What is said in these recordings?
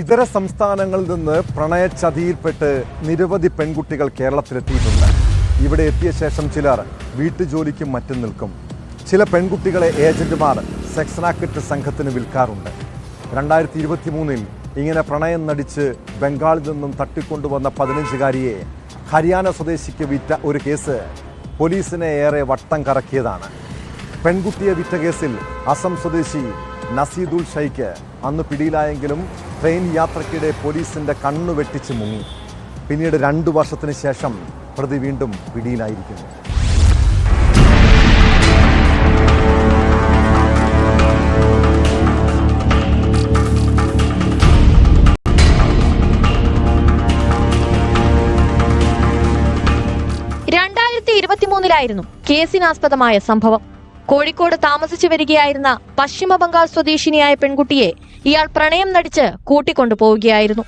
ഇതര സംസ്ഥാനങ്ങളിൽ നിന്ന് പ്രണയച്ചതിയിൽപ്പെട്ട് നിരവധി പെൺകുട്ടികൾ കേരളത്തിലെത്തിയിട്ടുണ്ട്. ഇവിടെ എത്തിയ ശേഷം ചിലർ വീട്ടുജോലിക്കും മറ്റും നിൽക്കും. ചില പെൺകുട്ടികളെ ഏജന്റുമാർ സെക്സ് റാക്കറ്റ് സംഘത്തിന് വിൽക്കാറുണ്ട്. രണ്ടായിരത്തി ഇരുപത്തി മൂന്നിൽ ഇങ്ങനെ പ്രണയം നടിച്ച് ബംഗാളിൽ നിന്നും തട്ടിക്കൊണ്ടുവന്ന പതിനഞ്ചുകാരിയെ ഹരിയാന സ്വദേശിക്ക് വിറ്റ ഒരു കേസ് പോലീസിനെ ഏറെ വട്ടം കറക്കിയതാണ്. പെൺകുട്ടിയെ വിറ്റ കേസിൽ അസം സ്വദേശി നസീദുൽ ഷൈക്ക് അന്ന് പിടിയിലായെങ്കിലും ട്രെയിൻ യാത്രക്കിടെ പോലീസിന്റെ കണ്ണു വെട്ടിച്ച് മുങ്ങി. പിന്നീട് രണ്ടു വർഷത്തിന് ശേഷം പ്രതി വീണ്ടും പിടിയിലായിരിക്കുന്നു. ഇരുപത്തിമൂന്നിലായിരുന്നു കേസിനാസ്പദമായ സംഭവം. കോഴിക്കോട് താമസിച്ചു വരികയായിരുന്ന പശ്ചിമ ബംഗാൾ സ്വദേശിനിയായ പെൺകുട്ടിയെ ഇയാൾ പ്രണയം നടിച്ച് കൂട്ടിക്കൊണ്ടുപോവുകയായിരുന്നു.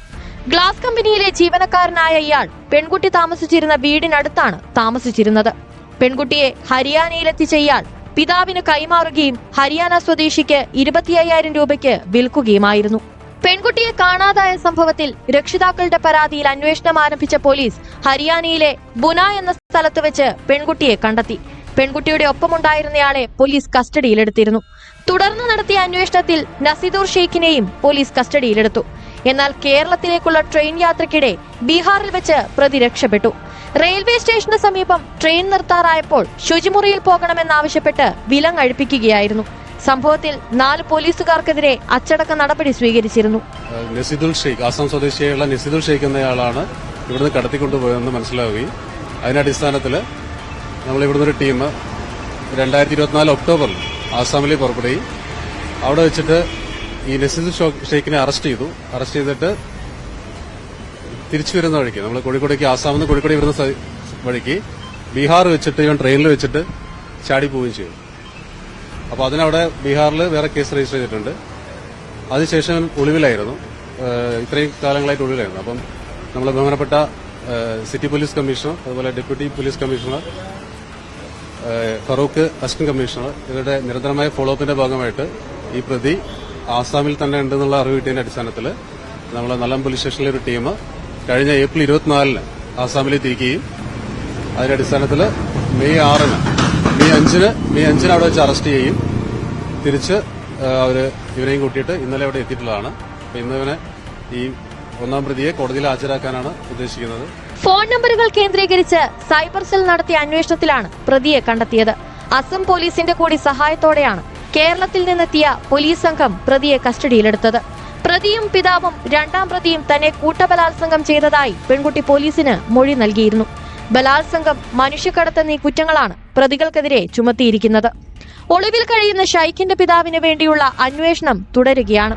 ഗ്ലാസ് കമ്പനിയിലെ ജീവനക്കാരനായ ഇയാൾ പെൺകുട്ടി താമസിച്ചിരുന്ന വീടിനടുത്താണ് താമസിച്ചിരുന്നത്. പെൺകുട്ടിയെ ഹരിയാനയിലെത്തിച്ച ഇയാൾ പിതാവിന് കൈമാറുകയും ഹരിയാന സ്വദേശിക്ക് ഇരുപത്തി അയ്യായിരം രൂപയ്ക്ക് വിൽക്കുകയുമായിരുന്നു. പെൺകുട്ടിയെ കാണാതായ സംഭവത്തിൽ രക്ഷിതാക്കളുടെ പരാതിയിൽ അന്വേഷണം ആരംഭിച്ച പോലീസ് ഹരിയാനയിലെ ബുന എന്ന സ്ഥലത്ത് വെച്ച് പെൺകുട്ടിയെ കണ്ടെത്തി. പെൺകുട്ടിയുടെ ഒപ്പമുണ്ടായിരുന്നയാളെ പോലീസ് കസ്റ്റഡിയിലെടുത്തിരുന്നു. തുടർന്ന് നടത്തിയ അന്വേഷണത്തിൽ നസീദൂർ ഷെയ്ഖിനെയും പോലീസ് കസ്റ്റഡിയിലെടുത്തു. എന്നാൽ കേരളത്തിലേക്കുള്ള ട്രെയിൻ യാത്രക്കിടെ ബീഹാറിൽ വെച്ച് പ്രതി രക്ഷപ്പെട്ടു. റെയിൽവേ സ്റ്റേഷന് സമീപം ട്രെയിൻ നിർത്താറായപ്പോൾ ശുചിമുറിയിൽ പോകണമെന്നാവശ്യപ്പെട്ട് വിലങ്ങഴിപ്പിക്കുകയായിരുന്നു സംഭവത്തിൽ നാല് പോലീസുകാർക്കെതിരെ അച്ചടക്ക നടപടി സ്വീകരിച്ചിരുന്നു. നസീദുൽ ഷെയ്ഖ് ആസാം സ്വദേശിയായുള്ള നസീദുൽ ഷെയ്ഖ് എന്നയാളാണ് ഇവിടുന്ന് കടത്തിക്കൊണ്ടുപോയതെന്ന് മനസ്സിലാവുകയും അതിന്റെ അടിസ്ഥാനത്തിൽ ഒരു ടീം രണ്ടായിരത്തി ഇരുപത്തിനാല് ഒക്ടോബറിൽ ആസാമിലേക്ക് പുറപ്പെടുകയും അവിടെ വെച്ചിട്ട് ഈ നസീദ് ഷെയ്ഖിനെ അറസ്റ്റ് ചെയ്തു. അറസ്റ്റ് ചെയ്തിട്ട് തിരിച്ചു വരുന്ന വഴിക്ക് നമ്മൾ കോഴിക്കോടേക്ക് ആസാമിൽ നിന്ന് കോഴിക്കോട് വരുന്ന വഴിക്ക് ബീഹാർ വെച്ചിട്ട് ഇവൻ ട്രെയിനിൽ വെച്ചിട്ട് ചാടി പോവുകയും ചെയ്തു. അപ്പോൾ അതിനവിടെ ബീഹാറിൽ വേറെ കേസ് രജിസ്റ്റർ ചെയ്തിട്ടുണ്ട്. അതിനുശേഷം ഒളിവിലായിരുന്നു. ഇത്രയും കാലങ്ങളായിട്ട് ഒളിവിലായിരുന്നു. അപ്പം നമ്മൾ ബഹുമാനപ്പെട്ട സിറ്റി പോലീസ് കമ്മീഷണർ അതുപോലെ deputy police commissioner Farooq assistant commissioner ഇവരുടെ നിരന്തരമായ ഫോളോ അപ്പിന്റെ ഭാഗമായിട്ട് ഈ പ്രതി ആസാമിൽ തന്നെ ഉണ്ടെന്നുള്ള അറിവ് കിട്ടിയതിന്റെ അടിസ്ഥാനത്തിൽ നമ്മൾ നല്ലം പോലീസ് സ്റ്റേഷനിലെ ഒരു ടീം കഴിഞ്ഞ ഏപ്രിൽ ഇരുപത്തിനാലിന് ആസാമിലേക്ക് തിരിക്കുകയും അതിന്റെ അടിസ്ഥാനത്തിൽ മെയ് ആറിന് മെയ് അഞ്ചിന് മെയ് അഞ്ചിന് അവിടെ വെച്ച് അറസ്റ്റ് ചെയ്യുകയും തിരിച്ച് അവർ ഇവരെയും കൂട്ടിയിട്ട് ഇന്നലെ അവിടെ എത്തിയിട്ടുള്ളതാണ്. ഇന്നിവനെ ഈ ഒന്നാം പ്രതിയെ കോടതിയിൽ ഹാജരാക്കാനാണ് ഉദ്ദേശിക്കുന്നത്. ഫോൺ നമ്പറുകൾ കേന്ദ്രീകരിച്ച് സൈബർ സെൽ നടത്തിയ അന്വേഷണത്തിലാണ് പ്രതിയെ കണ്ടെത്തിയത്. അസം പോലീസിന്റെ കൂടി സഹായത്തോടെയാണ് കേരളത്തിൽ നിന്നെത്തിയ പോലീസ് സംഘം പ്രതിയെ കസ്റ്റഡിയിലെടുത്തത്. പ്രതിയും പിതാവും രണ്ടാം പ്രതിയും തന്നെ കൂട്ടബലാത്സംഗം ചെയ്തതായി പെൺകുട്ടി പോലീസിന് മൊഴി നൽകിയിരുന്നു. ബലാത്സംഗം മനുഷ്യക്കടത്ത് എന്നീ കുറ്റങ്ങളാണ് പ്രതികൾക്കെതിരെ ചുമത്തിയിരിക്കുന്നത്. ഒളിവിൽ കഴിയുന്ന ഷൈഖിന്റെ പിതാവിന് വേണ്ടിയുള്ള അന്വേഷണം തുടരുകയാണ്.